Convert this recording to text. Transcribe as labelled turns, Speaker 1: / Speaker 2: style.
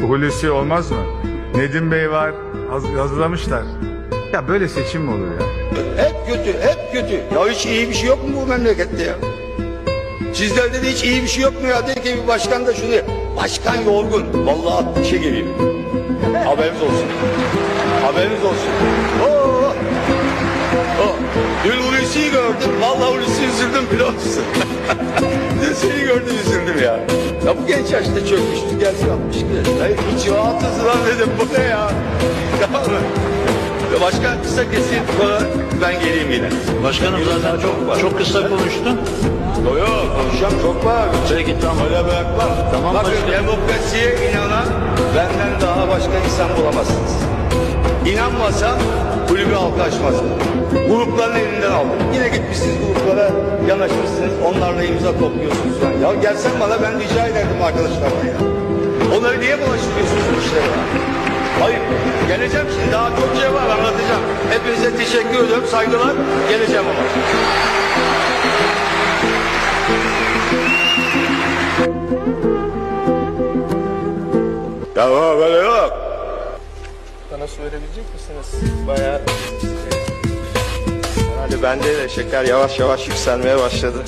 Speaker 1: Hulusi olmaz mı? Nedim Bey var. haz- hazırlamışlar. Ya böyle seçim mi olur ya?
Speaker 2: Hep kötü, hep kötü. Ya hiç iyi bir şey yok mu bu memlekette ya? Sizlerde de hiç iyi bir şey yok mu ya? De ki bir başkan da şunu. Başkan yorgun. Vallahi işe geleyim. Haberiniz olsun. Haberiniz olsun. Oo. Oo. Dün Hulusi'yi gördüm. Vallahi Hulusi üzüldüm biliyor? ya. Bu genç yaşta çökmüştü. Gelsin 60 lira. Hayır hiç rahatız lan dedim. Bu ne ya? Tamam mı? Ya Başkan kısa kesin sonra ben geleyim yine.
Speaker 3: Başkanım zaten çok çok kısa konuştun.
Speaker 2: Yok yok konuşacağım çok var.
Speaker 3: Peki tamam.
Speaker 2: Öyle bırakmam.
Speaker 3: Tamam
Speaker 2: Bakın
Speaker 3: başkanım.
Speaker 2: demokrasiye inanan benden daha başka insan bulamazsınız. İnanmasam kulübü halka açmazdım. Grupların elinden aldım. Yine gitmişsiniz gruplara yanaşmışsınız. Onlarla imza topluyorsunuz. falan. Ya gelsen bana ben rica ederdim arkadaşlarıma ya. Onları niye bulaştırıyorsunuz bu işlere ya? Hayır. Geleceğim şimdi. Daha çok şey var anlatacağım. Hepinize teşekkür ediyorum. Saygılar. Geleceğim ama. Ya böyle yok.
Speaker 4: Bana su verebilecek misiniz? Bayağı
Speaker 5: Hadi bende de şeker yavaş yavaş yükselmeye başladı.